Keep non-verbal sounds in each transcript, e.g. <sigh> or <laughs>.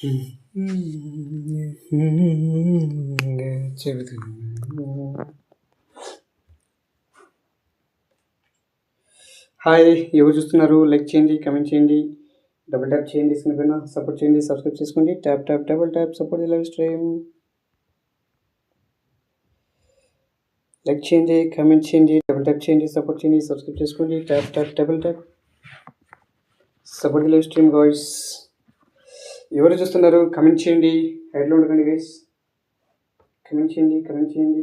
Hi ఎవరు చూస్తున్నారు? Like చేయండి కమెంట్ చేయండి డబుల్ ట్యాప్ చేయండి స్క్రీన్ పైన సపోర్ట్ చేయండి సబ్స్క్రైబ్ చేసుకోండి tap tap double tap support live stream. Like చేయండి కమెంట్ చేయండి డబుల్ ట్యాప్ చేయండి సపోర్ట్ చేయండి సబ్స్క్రైబ్ చేసుకోండి tap tap double tap. Support live stream guys. ఎవరు చూస్తున్నారు? కమెంట్ చేయండి. హెడ్లో ఉండకండి గైస్ కమెంట్ చేయండి కమెంట్ చేయండి.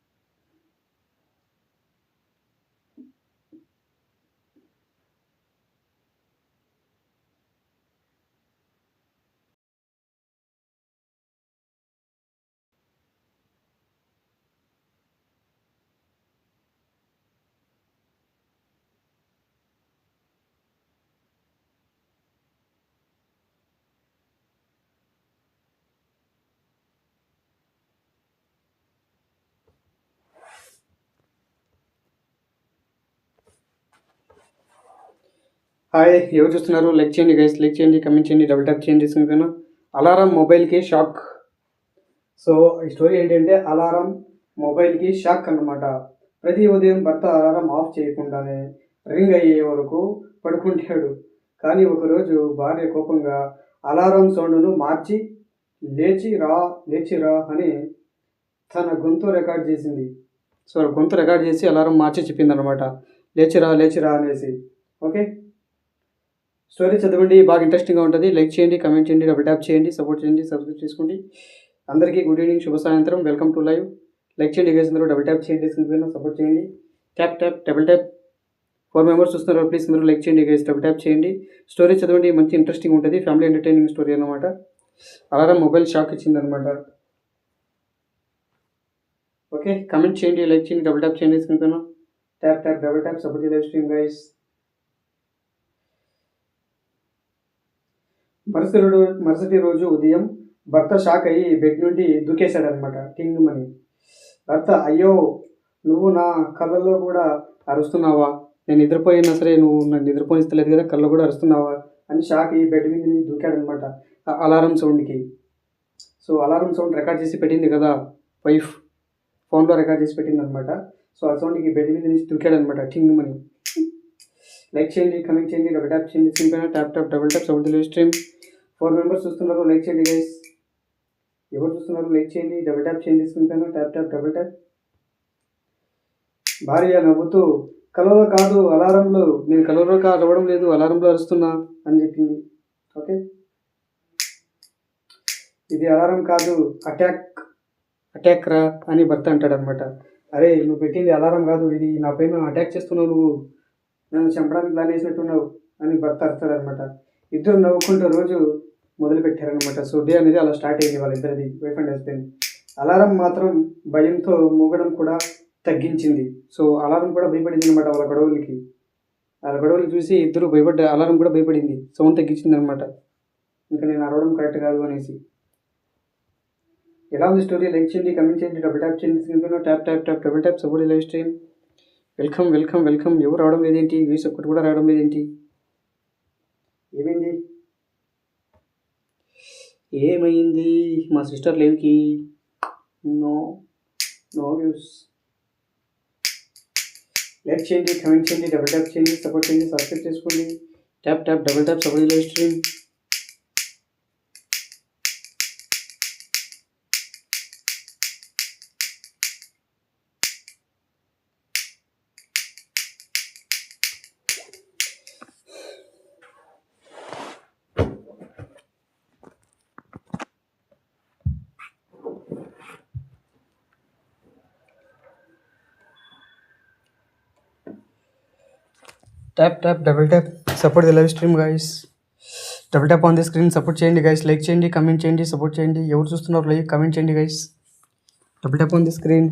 హాయ్ ఎవరు చూస్తున్నారు? లైక్ చేయండి గైస్ లైక్ చేయండి కమెంట్ చేయండి డబుల్ ట్యాప్ చేయండి చేసుకుంటాను అలారం మొబైల్కి షాక్. సో ఈ స్టోరీ ఏంటంటే అలారం మొబైల్కి షాక్ అన్నమాట. ప్రతి ఉదయం భర్త అలారం ఆఫ్ చేయకుండానే రింగ్ అయ్యే వరకు పడుకుంటాడు. కానీ ఒకరోజు భార్య కోపంగా అలారం సౌండ్ను మార్చి లేచి రా లేచి రా అని తన గొంతు రికార్డ్ చేసింది. సో గొంతు రికార్డ్ చేసి అలారం మార్చి చెప్పింది అనమాట లేచిరా లేచిరా అనేసి. ఓకే? స్టోరీ చదవండి బాగా ఇంట్రెస్టింగ్గా ఉంటుంది. లైక్ చేయండి కమెంట్ చేయండి డబుల్ ట్యాప్ చేయండి సపోర్ట్ చేయండి సబ్స్క్రైబ్ చేసుకోండి. అందరికీ గుడ్ ఈవినింగ్ శుభ సాయంత్రం వెల్కమ్ టు లైవ్ లైక్ చేయండి గేస్ అందరూ డబుల్ ట్యాప్ చేయండి సపోర్ట్ చేయండి. Tap tap double tap four members చూస్తున్నారు ప్లీజ్ మీరు లైక్ చేయండి గేస్ డబుల్ ట్యాప్ చేయండి. స్టోరీ చదవండి మంచి ఇంట్రెస్టింగ్ ఉంటుంది. ఫ్యామిలీ ఎంటర్టైనింగ్ స్టోరీ అనమాట అలారం మొబైల్ షాక్ ఇచ్చిందనమాట ఓకే కమెంట్ చేయండి లైక్ చేయండి డబుల్ ట్యాప్ చేయండి స్క్రీన్ పైన. Tap tap double tap support live stream guys మరుసటి మరుసటి రోజు ఉదయం భర్త షాక్ అయ్యి బెడ్ నుండి దూకేశాడనమాట కింగ్మని భర్త అయ్యో నువ్వు నా కళ్ళల్లో కూడా అరుస్తున్నావా? నేను నిద్రపోయినా సరే నువ్వు నన్ను నిద్రపోనిస్తలేదు కదా కళ్ళు కూడా అరుస్తున్నావా? అని షాక్ అయ్యి బెడ్ మీద నుంచి దూకాడనమాట ఆ అలారం సౌండ్కి. సో అలారం సౌండ్ రికార్డ్ చేసి పెట్టింది కదా వైఫ్. ఫోన్లో రికార్డ్ చేసి పెట్టింది అనమాట సో ఆ సౌండ్కి బెడ్ మీద నుంచి దూకాడనమాట టింగ్మని లైక్ చేయండి కమెంట్ చేయండి డబుల్ ట్యాప్ చేయండి screen tap tap double tap sound stream. Four members చూస్తున్నారు లైక్ చేయండి గైస్ ఎవరు చూస్తున్నారు లైక్ చేయండి డబుల్ ట్యాప్ చేయండి తీసుకుంటాను ట్యాప్ ట్యాప్ డబుల్ ట్యాప్ భార్య నవ్వుతూ కలవలో కాదు అలారంలో. నేను కలవలో కాదు అరవడం లేదు అలారంలో అరుస్తున్నా అని చెప్పింది. ఓకే ఇది అలారం కాదు అటాక్ అటాక్ రా అని భర్త అంటాడు అనమాట అరే నువ్వు పెట్టింది అలారం కాదు ఇది నా పైన అటాక్ చేస్తున్నావు నువ్వు. నన్ను చంపడానికి ప్లాన్ వేసినట్టున్నావు అని భర్త అరుస్తాడు అనమాట ఇద్దరు నవ్వుకుంటూ రోజు మొదలు పెట్టారనమాట సో డే అనేది అలా స్టార్ట్ అయింది వాళ్ళిద్దరిది వైఫ్ అండ్ హస్బెండ్ అలారం మాత్రం భయంతో మూగడం కూడా తగ్గించింది. సో అలారం కూడా భయపడింది అనమాట వాళ్ళ గొడవలకి. వాళ్ళ గొడవలు చూసి ఇద్దరు భయపడ్డ అలారం కూడా భయపడింది. సౌండ్ తగ్గించింది అనమాట ఇంకా నేను అరవడం కరెక్ట్ కాదు అనేసి. ఎలా ఉంది స్టోరీ? లైక్ చేయండి కమెంట్ చేయండి డబుల్ ట్యాప్ చేయండి screen tap tap tap double tap support live stream. Welcome welcome welcome. ఎవరు రావడం లేదేంటి? వ్యూస్ ఒక్కటి కూడా రావడం లేదేంటి? ఏమైంది? ఏమైంది? మా సిస్టర్ లేవికి. నో నో వ్యూస్ లైక్ చేయండి కమెంట్ చేయండి డబుల్ ట్యాప్ చేయండి సపోర్ట్ చేయండి సబ్స్క్రైబ్ చేసుకోండి. Tap tap double tap support stream. Tap tap double tap support the live stream guys double tap on the screen support చేయండి guys like చేయండి comment చేయండి support చేయండి. ఎవరు చూస్తున్నారు లైక్ కమెంట్ చేయండి guys double tap on the screen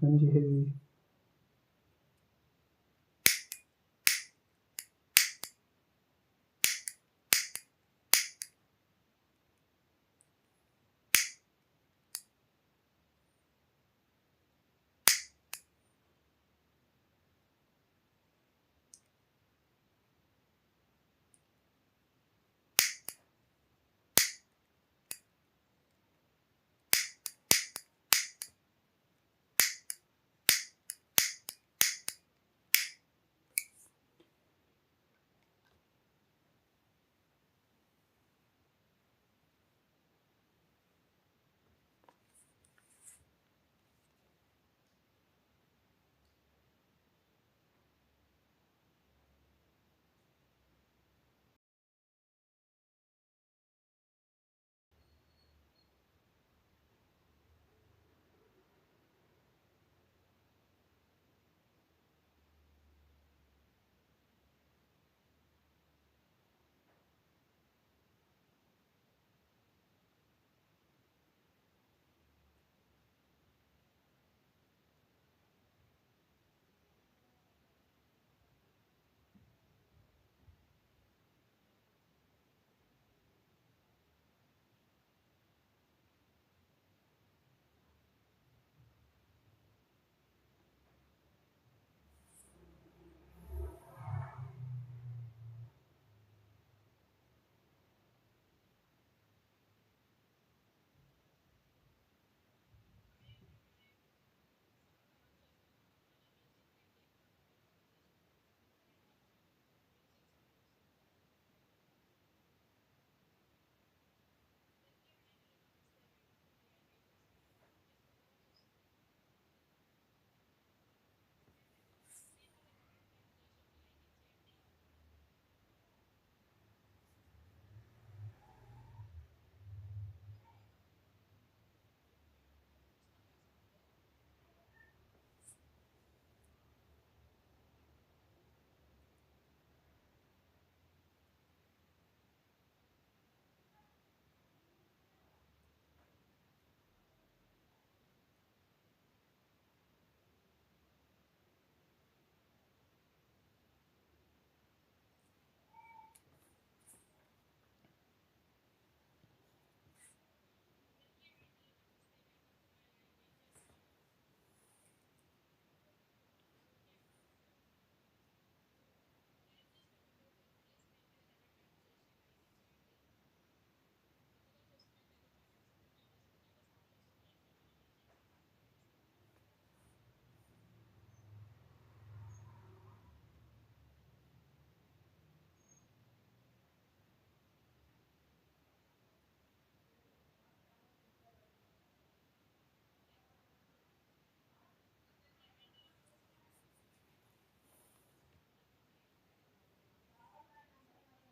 현지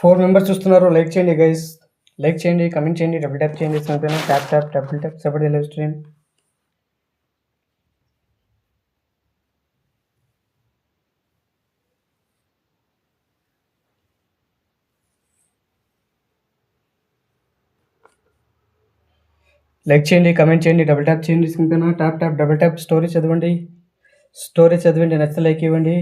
four members చూస్తున్నారు. Like చేయండి guys like చేయండి కమెంట్ చేయండి డబుల్ ట్యాప్ చేయండి. పైన tap tap double tap support live stream like చేయండి కమెంట్ చేయండి డబుల్ ట్యాప్ చేయండి. స్క్రీన్ పైన tap tap double tap story చదవండి. స్టోరీ చదవండి. నచ్చితే లైక్ ఇవ్వండి.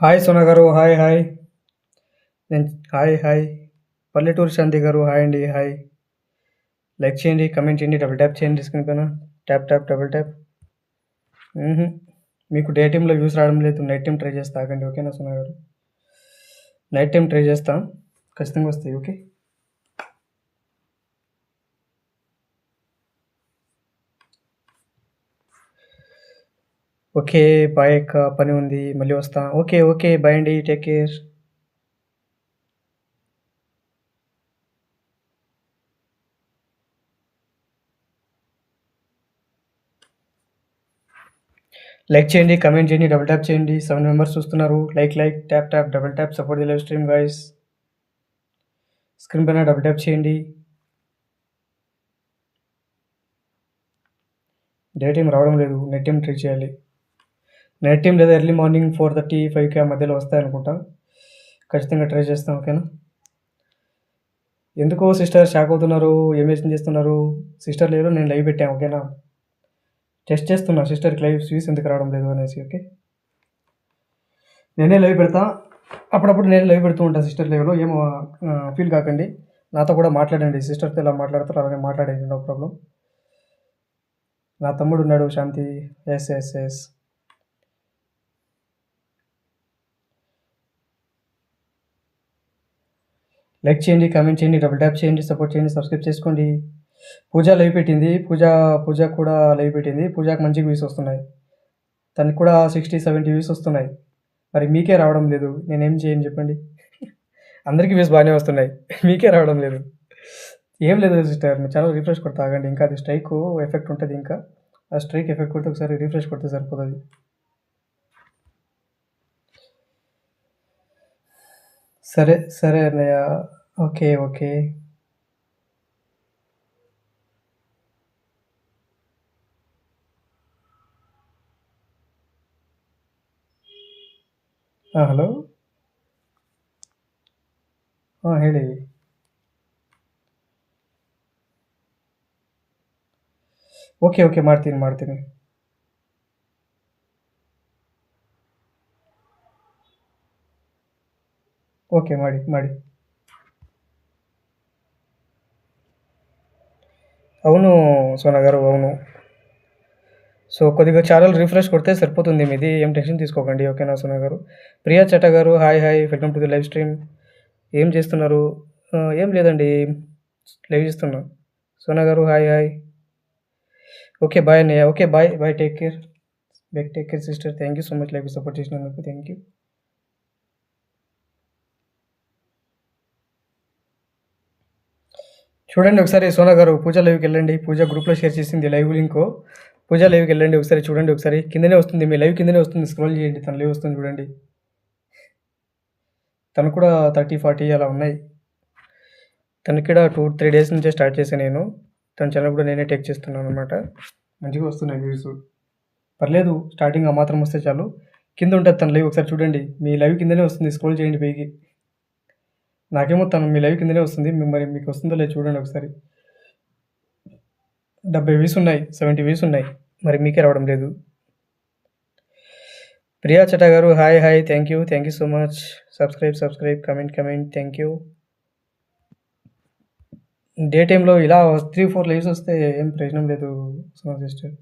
Hi Sona garu hi hi నేను హాయ్ హాయ్ పల్లెటూరు శాంతి గారు హాయ్ అండి హాయ్ లైక్ చేయండి కమెంట్ చేయండి డబుల్ ట్యాప్ చేయండి స్క్రీన్ పైన ట్యాప్ ట్యాప్ డబుల్ ట్యాప్ మీకు డే టైంలో వ్యూస్ రావడం లేదు. నైట్ టైం ట్రై చేస్తా ఆగండి. ఓకేనా సోనా గారు నైట్ టైం ట్రై చేస్తాం. ఖచ్చితంగా వస్తాయి. ఓకే ఓకే బాయ్ అక్క పని ఉంది మళ్ళీ వస్తా. ఓకే ఓకే బాయ్ అండి టేక్ కేర్. లైక్ చేయండి కమెంట్ చేయండి డబుల్ ట్యాప్ చేయండి. సెవెన్ మెంబర్స్ చూస్తున్నారు. Like like tap tap double tap support the live stream guys screen పైన డబుల్ ట్యాప్ చేయండి. డే ఏం రావడం లేదు నెట్ ఏం ట్రై చేయాలి. నైట్ టైం లేదా ఎర్లీ మార్నింగ్ ఫోర్ థర్టీ ఫైవ్కి ఆ మధ్యలో వస్తాయి అనుకుంటా. ఖచ్చితంగా ట్రై చేస్తాం ఓకేనా ఎందుకో సిస్టర్ షాక్ అవుతున్నారు ఏమేషన్ చేస్తున్నారు? సిస్టర్ లేదు నేను లైవ్ పెట్టాను ఓకేనా టెస్ట్ చేస్తున్నా సిస్టర్కి లైవ్ స్వీస్ ఎందుకు రావడం లేదు అనేసి ఓకే నేనే లైవ్ పెడతా. అప్పుడప్పుడు నేను లైవ్ పెడుతూ ఉంటాను సిస్టర్ లైవ్లో ఏమో ఫీల్ కాకండి. నాతో కూడా మాట్లాడండి సిస్టర్తో ఎలా మాట్లాడతారో అలాగే మాట్లాడండి నో ప్రాబ్లం నా తమ్ముడు ఉన్నాడు Shanti. Yes yes yes like చేయండి కామెంట్ చేయండి డబుల్ ట్యాప్ చేయండి సపోర్ట్ చేయండి సబ్స్క్రైబ్ చేసుకోండి. పూజ లైవ్ పెట్టింది. పూజ పూజ కూడా లైవ్ పెట్టింది. పూజకు మంచి వ్యూస్ వస్తున్నాయి. తనకి కూడా సిక్స్టీ సెవెంటీ వ్యూస్ వస్తున్నాయి. మరి మీకే రావడం లేదు. నేనేం చేయను చెప్పండి. అందరికీ వ్యూస్ బాగానే వస్తున్నాయి. మీకే రావడం లేదు. ఏం లేదు సిస్టర్ మీ చాలా రిఫ్రెష్ కొడతా ఆగండి. ఇంకా అది స్ట్రైక్ ఎఫెక్ట్ ఉంటుంది ఇంకా. ఆ స్ట్రైక్ ఎఫెక్ట్ కొడితే ఒకసారి రిఫ్రెష్ కొడితే సరిపోతుంది. సరే సరే అన్నయ్య ఓకే ఓకే ಹಾಂ ಹಲೋ ಹಾಂ ಹೇಳಿ ಓಕೆ ಓಕೆ ಮಾಡ್ತೀನಿ ಮಾಡ್ತೀನಿ ಓಕೆ ಮಾಡಿ ಮಾಡಿ అవును సోనా గారు అవును సో కొద్దిగా ఛానల్ రిఫ్రెష్ కొడితే సరిపోతుంది మీది ఏం టెన్షన్ తీసుకోకండి ఓకేనా సోనా గారు ప్రియా చట్ట గారు hi hi welcome to the live stream ఏం చేస్తున్నారు ఆ, ఏం లేదండి లైవ్ చేస్తున్నా సోనా గారు హాయ్ హాయ్ ఓకే బాయ్ అన్నయ్య okay bye bye take care beg take care sister thank you so much live support చేసినందుకు థ్యాంక్ యూ చూడండి ఒకసారి సోనా గారు పూజ లైవ్కి వెళ్ళండి. పూజ గ్రూప్లో షేర్ చేసింది లైవ్ లింక్. పూజ లైవ్కి వెళ్ళండి ఒకసారి చూడండి ఒకసారి. కిందనే వస్తుంది మీ లైవ్ కిందనే వస్తుంది. స్క్రోల్ చేయండి తన లైవ్ వస్తుంది చూడండి. తను కూడా థర్టీ ఫార్టీ అలా ఉన్నాయి. తనకి కూడా టూ త్రీ డేస్ నుంచే స్టార్ట్ చేశాను నేను. తన ఛానల్ కూడా నేనే టేక్ చేస్తున్నాను అనమాట మంచిగా వస్తున్నాయి వ్యూస్ పర్లేదు స్టార్టింగ్ ఆ మాత్రం వస్తే చాలు. కింద ఉంటుంది తన లైవ్. ఒకసారి చూడండి మీ లైవ్ కిందనే వస్తుంది. స్క్రోల్ చేయండి పైకి. నాకేమో తను మీ లైవ్ కిందనే వస్తుంది. మరి మీకు వస్తుందో లేదు చూడండి ఒకసారి. డెబ్బై వీస్ ఉన్నాయి సెవెంటీ వీస్ ఉన్నాయి. మరి మీకే రావడం లేదు. Priya Chata garu hi hi thank you thank you so much subscribe subscribe comment comment thank you day టైంలో ఇలా త్రీ ఫోర్ లైవ్స్ వస్తే ఏం ప్రయోజనం లేదు సుమా సిస్టర్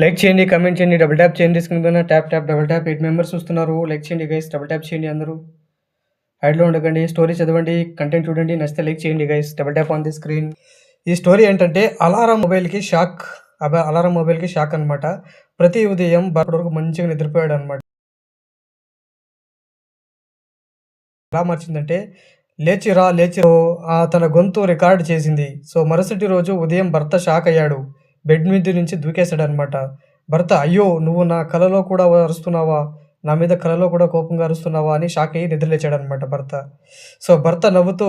లైక్ చేయండి కమెంట్ చేయండి డబుల్ ట్యాప్ చేయండి స్క్రీన్ పైన tap tap double tap eight members చూస్తున్నారు. లైక్ చేయండి గైస్ డబుల్ ట్యాప్ చేయండి అందరూ. హైడ్లో ఉండకండి స్టోరీ చదవండి కంటెంట్ చూడండి నచ్చితే లైక్ చేయండి guys double tap on the screen ఈ స్టోరీ ఏంటంటే అలారం మొబైల్కి షాక్ అలారం మొబైల్కి షాక్ అనమాట ప్రతి ఉదయం బాపటి వరకు మంచిగా నిద్రపోయాడు అనమాట ఎలా మార్చిందంటే లేచిరా లేచి ఆ తన గొంతు రికార్డ్ చేసింది. సో మరుసటి రోజు ఉదయం భర్త షాక్ అయ్యాడు. బెడ్ మీద నుంచి దూకేశాడు అనమాట భర్త అయ్యో నువ్వు నా కలలో కూడా అరుస్తున్నావా? నా మీద కలలో కూడా కోపంగా అరుస్తున్నావా? అని షాక్ అయ్యి నిద్రలేచాడు అనమాట భర్త. సో భర్త నవ్వుతూ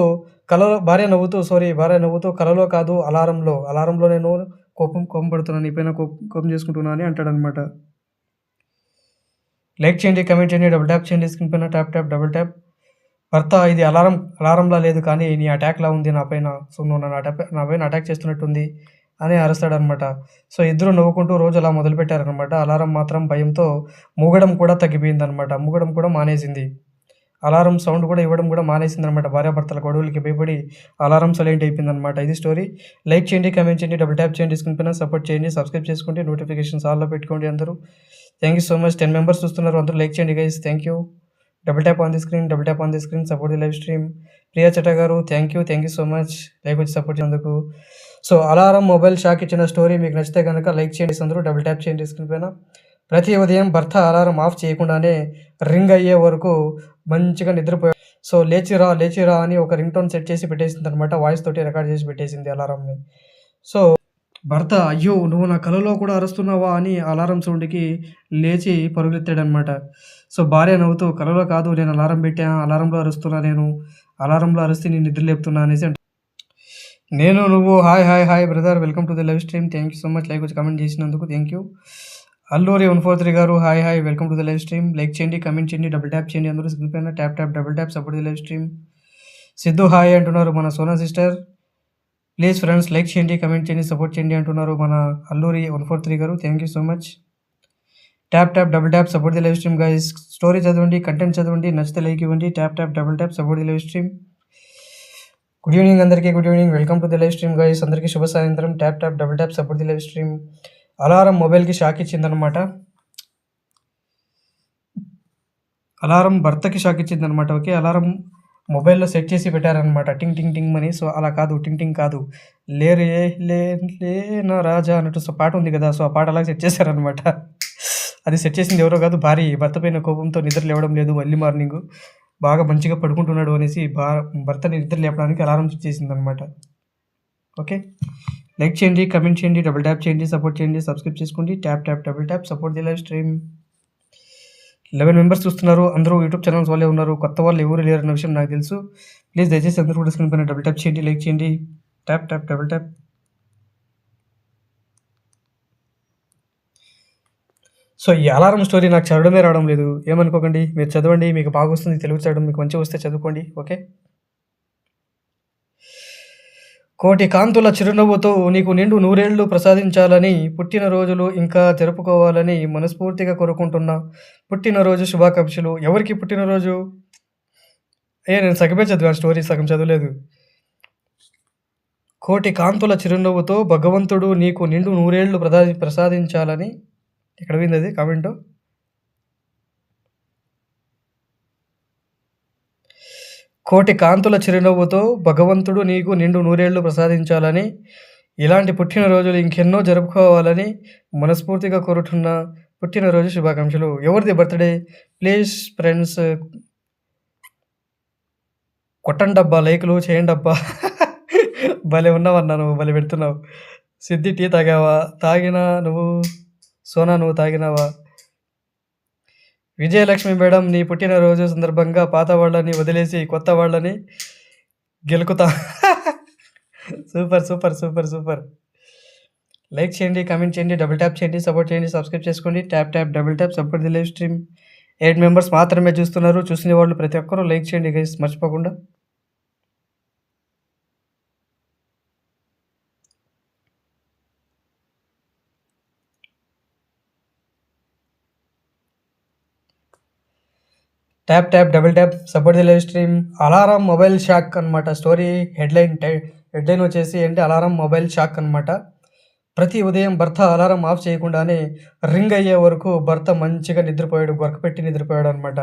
కలలో భార్య నవ్వుతూ సారీ భార్య నవ్వుతూ కలలో కాదు అలారంలో అలారంలో నేను కోపం కోపం పడుతున్నాను నీ పైన కోపం కోపం చేసుకుంటున్నాను అని అంటాడు అనమాట లైక్ చేయండి కమెంట్ చేయండి డబుల్ ట్యాప్ చేయండి స్క్రీన్ పైన ట్యాప్ ట్యాప్ డబుల్ ట్యాప్. భర్త ఇది అలారం అలారంలా లేదు కానీ నీ అటాక్లా ఉంది నా పైన. సో నువ్వు నన్ను అటాక్ నా పైన అటాక్ చేస్తున్నట్టుంది. అని అరుస్తాడనమాట. సో ఇద్దరు నవ్వుకుంటూ రోజు అలా మొదలుపెట్టారనమాట. అలారం మాత్రం భయంతో మూగడం కూడా తగ్గిపోయిందనమాట. మూగడం కూడా మానేసింది. అలారం సౌండ్ కూడా ఇవ్వడం కూడా మానేసింది అనమాట భార్యాభర్తల గొడవలకి భయపడి అలారం సైలెంట్ అయిపోయింది అనమాట ఇది స్టోరీ. లైక్ చేయండి కమెంట్ చేయండి డబుల్ ట్యాప్ చేయండి స్క్రీన్ పైన సపోర్ట్ చేయండి సబ్స్క్రైబ్ చేసుకోండి నోటిఫికేషన్స్ ఆల్లో పెట్టుకోండి అందరూ. Thank you so much. Ten members చూస్తున్నారు అందరూ లైక్ చేయండి guys. Thank you. Double tap on the screen double tap on the screen support the live stream. Priya చటా గారు thank you thank you so much. Like వచ్చి support చేసినందుకు so alarm mobile shock ఇచ్చిన story మీకు నచ్చితే కనుక like చేయండి అందరూ double tap చేయండి స్క్రీన్ పైన. ప్రతి ఉదయం భర్త అలారం ఆఫ్ చేయకుండానే రింగ్ అయ్యే వరకు మంచిగా నిద్రపోయా సో లేచిరా లేచిరా అని ఒక రింగ్ టోన్ సెట్ చేసి పెట్టేసింది అనమాట వాయిస్ తోటి రికార్డ్ చేసి పెట్టేసింది అలారంని. సో భర్త అయ్యో నువ్వు నా కలలో కూడా అరుస్తున్నావా అని అలారం సౌండ్కి లేచి పరుగులెత్తాడనమాట సో భార్య నవ్వుతూ కలలో కాదు నేను అలారం పెట్టాను అలారంలో అరుస్తున్నా నేను అలారంలో అరిస్తే నేను నిద్ర లేపుతున్నా అనేసి నేను నువ్వు hi hi hi brother welcome to the live stream. Thank you so much like వచ్చి కమెంట్ చేసినందుకు thank you Alluri one four three గారు hi hi welcome to the live stream. Like చేయండి కమెంట్ చేయండి డబుల్ ట్యాప్ చేయండి అందరూ screen పైన tap tap double tap support the live stream. Siddhu hi అంటున్నారు మన Sona sister. Please friends like చేయండి comment చేయండి సపోర్ట్ చేయండి అంటున్నారు మన అల్లూరి వన్ ఫోర్ త్రీ గారు. Thank you so much tap tap double tap support the live stream guys story చదవండి content చదవండి నచ్చితే లైక్ ఇవ్వండి. Tap tap double tap support the live stream. Good evening అందరికీ good evening welcome to the live stream guys అందరికీ శుభ సాయంత్రం. Tap tap double tap support the live stream alarm మొబైల్కి shock ఇచ్చిందనమాట అలారం భర్తకి షాక్ ఇచ్చిందనమాట okay alarm మొబైల్లో set చేసి పెట్టారనమాట టింగ్ టింగ్ టింగ్ అని సో అలా కాదు టింగ్ టింగ్ కాదు. లేరే లే లే నా రాజా అన్నట్టు. సో పాట ఉంది కదా సో ఆ పాట అలా సెట్ చేశారనమాట అది సెట్ చేసింది ఎవరో కాదు భార్య. భర్త పైన కోపంతో నిద్ర లేవడం లేదు మళ్ళీ మార్నింగ్ బాగా మంచిగా పడుకుంటున్నాడు అనేసి భా భర్తని నిద్ర లేపడానికి అలారం సెట్ చేసింది అనమాట ఓకే? లైక్ చేయండి కమెంట్ చేయండి డబుల్ ట్యాప్ చేయండి సపోర్ట్ చేయండి సబ్స్క్రైబ్ చేసుకోండి tap tap double tap support the live stream. Eleven members చూస్తున్నారు అందరూ యూట్యూబ్ ఛానల్స్ వాళ్ళే ఉన్నారు కొత్త వాళ్ళు ఎవరు లేరు అన్న విషయం నాకు తెలుసు. ప్లీజ్ దయచేసి అందరూ కూడా స్క్రీన్ పైన డబుల్ ట్యాప్ చేయండి లైక్ చేయండి tap tap double tap. So ఈ అలారం స్టోరీ నాకు చదవడమే రావడం లేదు. ఏమనుకోకండి మీరు చదవండి మీకు బాగా వస్తుంది తెలుగు చదవడం మీకు మంచిగా వస్తే చదువుకోండి ఓకే? కోటి కాంతుల చిరునవ్వుతో నీకు నిండు నూరేళ్ళు ప్రసాదించాలని పుట్టినరోజులు ఇంకా జరుపుకోవాలని మనస్ఫూర్తిగా కోరుకుంటున్నా. పుట్టినరోజు శుభాకాంక్షలు. ఎవరికి పుట్టినరోజు ఏ నేను సగమే చదివా స్టోరీ సగం చదవలేదు. కోటి కాంతుల చిరునవ్వుతో భగవంతుడు నీకు నిండు నూరేళ్ళు ప్రదా ప్రసాదించాలని ఎక్కడ పోయింది అది? కామెంటు. కోటి కాంతుల చిరునవ్వుతో భగవంతుడు నీకు నిండు నూరేళ్ళు ప్రసాదించాలని ఇలాంటి పుట్టినరోజులు ఇంకెన్నో జరుపుకోవాలని మనస్ఫూర్తిగా కోరుతున్న పుట్టినరోజు శుభాకాంక్షలు. ఎవరిది బర్త్డే? ప్లీజ్ ఫ్రెండ్స్ కొట్టండి డబ్బా లైకులు చేయండి డబ్బా భలే ఉన్నావన్నా నువ్వు భలే పెడుతున్నావు. సిద్ధి టీ తాగావా? తాగినా నువ్వు? సోనా నువ్వు తాగినావా? విజయలక్ష్మి మేడం నీ పుట్టినరోజు సందర్భంగా పాత వాళ్ళని వదిలేసి కొత్త వాళ్ళని గెలుకుతా. <laughs> Super super super super. Like చేయండి కామెంట్ చేయండి డబుల్ ట్యాప్ చేయండి సపోర్ట్ చేయండి సబ్స్క్రైబ్ చేసుకోండి. Tap tap double tap support the live stream. Eight members మాత్రమే చూస్తున్నారు. చూసిన వాళ్ళు ప్రతి ఒక్కరూ లైక్ చేయండి గైస్ మర్చిపోకుండా. Tap tap double tap support the live stream alarm mobile shock అనమాట స్టోరీ హెడ్లైన్ హెడ్లైన్ వచ్చేసి ఏంటి? అలారం మొబైల్ షాక్ అనమాట ప్రతి ఉదయం భర్త అలారం ఆఫ్ చేయకుండానే రింగ్ అయ్యే వరకు భర్త మంచిగా నిద్రపోయాడు పెట్టి నిద్రపోయాడు అనమాట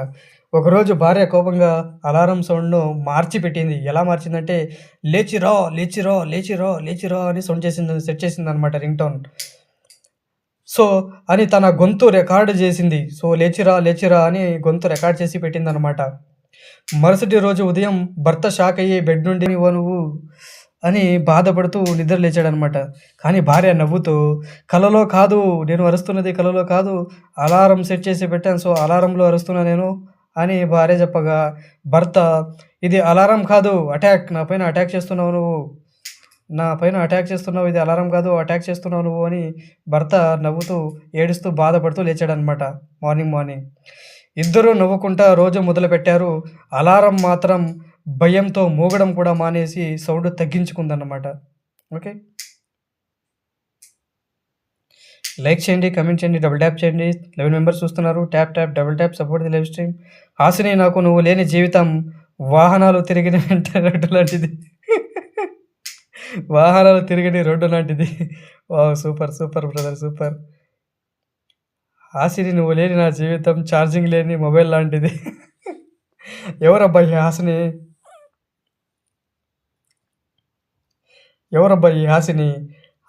ఒకరోజు భార్య కోపంగా అలారం సౌండ్ను మార్చి పెట్టింది ఎలా మార్చిందంటే లేచిరో లేచిరో లేచిరో లేచిరో అని సౌండ్ చేసింది సెట్ చేసింది అనమాట రింగ్ టోన్ సో అని తన గొంతు రికార్డు చేసింది. సో లేచిరా లేచిరా అని గొంతు రికార్డ్ చేసి పెట్టిందనమాట. మరుసటి రోజు ఉదయం భర్త షాక్ అయ్యి బెడ్ నుండి "ఓ నువ్వు? అని బాధపడుతూ నిద్ర లేచాడనమాట. కానీ భార్య నవ్వుతూ కలలో కాదు నేను అరుస్తున్నది కలలో కాదు అలారం సెట్ చేసి పెట్టాను సో అలారంలో అరుస్తున్నా నేను? అని భార్య చెప్పగా భర్త ఇది అలారం కాదు అటాక్ నా పైన అటాక్ చేస్తున్నావు నువ్వు. నా పైన అటాక్ చేస్తున్నావు ఇది అలారం కాదు అటాక్ చేస్తున్నావు నువ్వు అని భర్త నవ్వుతూ ఏడుస్తూ బాధపడుతూ లేచాడనమాట మార్నింగ్ మార్నింగ్. ఇద్దరూ నవ్వుకుంటా రోజు మొదలుపెట్టారు. అలారం మాత్రం భయంతో మోగడం కూడా మానేసి సౌండ్ తగ్గించుకుందన్నమాట. ఓకే? లైక్ చేయండి కమెంట్ చేయండి డబుల్ ట్యాప్ చేయండి. లెవెన్ మెంబర్స్ చూస్తున్నారు. Tap tap double tap support the live stream Hasini నాకు నువ్వు లేని జీవితం వాహనాలు తిరిగిన వెంట లాంటిది వాహనాలు తిరగని రోడ్డు లాంటిది. వా super super brother super. Hasini నువ్వు లేని నా జీవితం ఛార్జింగ్ లేని మొబైల్ లాంటిది. ఎవరబ్బా ఈ హాసిని ఎవరబ్బా ఈ హాసిని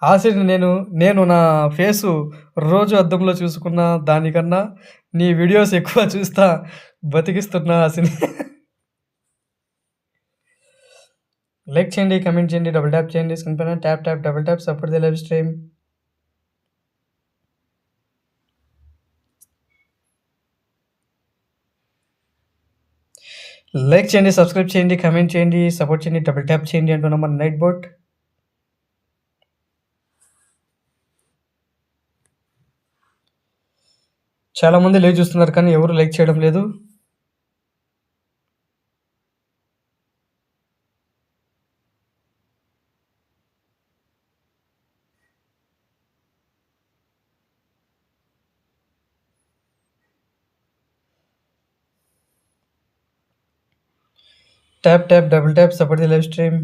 హాసిని నేను నేను నా ఫేసు రోజు అద్దంలో చూసుకున్న దానికన్నా నీ వీడియోస్ ఎక్కువ చూస్తా బతికిస్తున్నా హాసిని లైక్ చేయండి కమెంట్ చేయండి డబుల్ ట్యాప్ చేయండి స్క్రీన్ పైన tap tap double tap support the live stream. Like చేయండి సబ్స్క్రైబ్ చేయండి కమెంట్ చేయండి సపోర్ట్ చేయండి డబుల్ ట్యాప్ చేయండి అంటున్నాం మన నైట్ బోట్. చాలామంది లేవు చూస్తున్నారు కానీ ఎవరు లైక్ చేయడం లేదు. Tap tap double tap support the live stream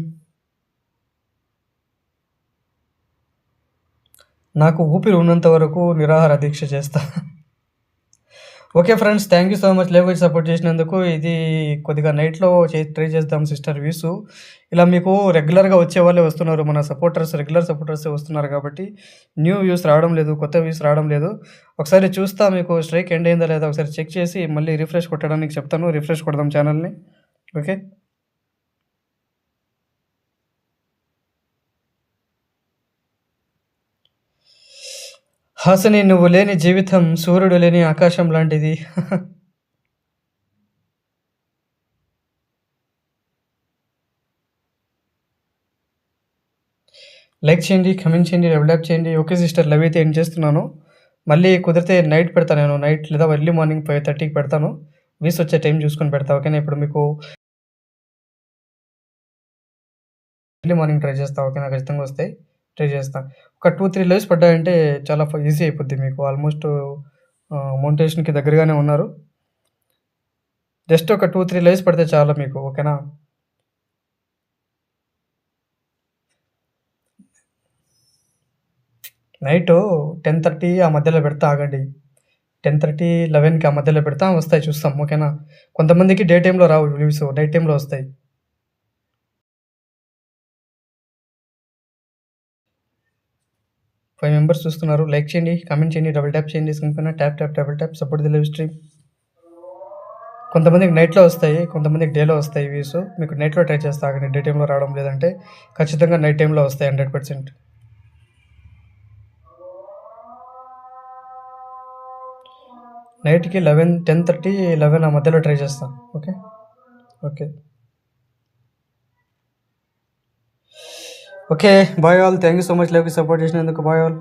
నాకు ఊపిరి ఉన్నంత వరకు నిరాహార దీక్ష చేస్తా. Okay friends thank you so much live వచ్చి సపోర్ట్ చేసినందుకు ఇది కొద్దిగా నైట్లో చే ట్రై చేద్దాం సిస్టర్ వ్యూస్ ఇలా మీకు రెగ్యులర్గా వచ్చే వాళ్ళే వస్తున్నారు. మన సపోర్టర్స్ రెగ్యులర్ సపోర్టర్స్ వస్తున్నారు కాబట్టి న్యూ వ్యూస్ రావడం లేదు కొత్త వ్యూస్ రావడం లేదు. ఒకసారి చూస్తా మీకు స్ట్రైక్ ఎండ్ అయిందా లేదా ఒకసారి చెక్ చేసి మళ్ళీ రిఫ్రెష్ కొట్టడానికి చెప్తాను. రిఫ్రెష్ కొడదాం ఛానల్ని ఓకే హాసని నువ్వు లేని జీవితం సూర్యుడు లేని ఆకాశం లాంటిది. లైక్ చేయండి కమెంట్ చేయండి డెవలప్ చేయండి. ఓకే సిస్టర్ లవ్ అయితే ఏం చేస్తున్నాను. మళ్ళీ కుదిరితే నైట్ పెడతాను నేను. నైట్ లేదా ఎర్లీ మార్నింగ్ ఫైవ్ థర్టీకి పెడతాను. వీస్ వచ్చే టైం చూసుకొని పెడతా ఓకేనా? ఇప్పుడు మీకు ఎర్లీ మార్నింగ్ ట్రై చేస్తా ఓకేనా? ఖచ్చితంగా వస్తాయి. ట్రై చేస్తాను ఒక టూ త్రీ లైవ్స్ పడ్డాయంటే చాలా ఈజీ అయిపోద్ది మీకు. ఆల్మోస్ట్ మౌంటేషన్కి దగ్గరగానే ఉన్నారు. జస్ట్ ఒక టూ త్రీ లైవ్స్ పడితే చాలా మీకు ఓకేనా? నైట్ టెన్ థర్టీ ఆ మధ్యలో పెడతా ఆగండి. టెన్ థర్టీ లెవెన్కి ఆ మధ్యలో పెడతా వస్తాయి చూస్తాం ఓకేనా? కొంతమందికి డే టైంలో రావు వ్యూస్ నైట్ టైంలో వస్తాయి. ఫైవ్ మెంబర్స్ చూస్తున్నారు. లైక్ చేయండి కామెంట్ చేయండి డబుల్ ట్యాప్ చేయండి స్క్రీన్ పైన tap tap double tap support the live stream. కొంతమందికి నైట్లో వస్తాయి కొంతమందికి డేలో వస్తాయి వ్యూస్ మీకు నైట్లో ట్రై చేస్తా కానీ డే టైంలో రావడం లేదంటే ఖచ్చితంగా నైట్ టైంలో వస్తాయి హండ్రెడ్ పర్సెంట్. నైట్కి లెవెన్ టెన్ థర్టీ లెవెన్ ఆ మధ్యలో ట్రై చేస్తాను okay? Okay. Okay bye all thank you so much లైవ్కి సపోర్ట్ చేసినందుకు బాయ్ ఆల్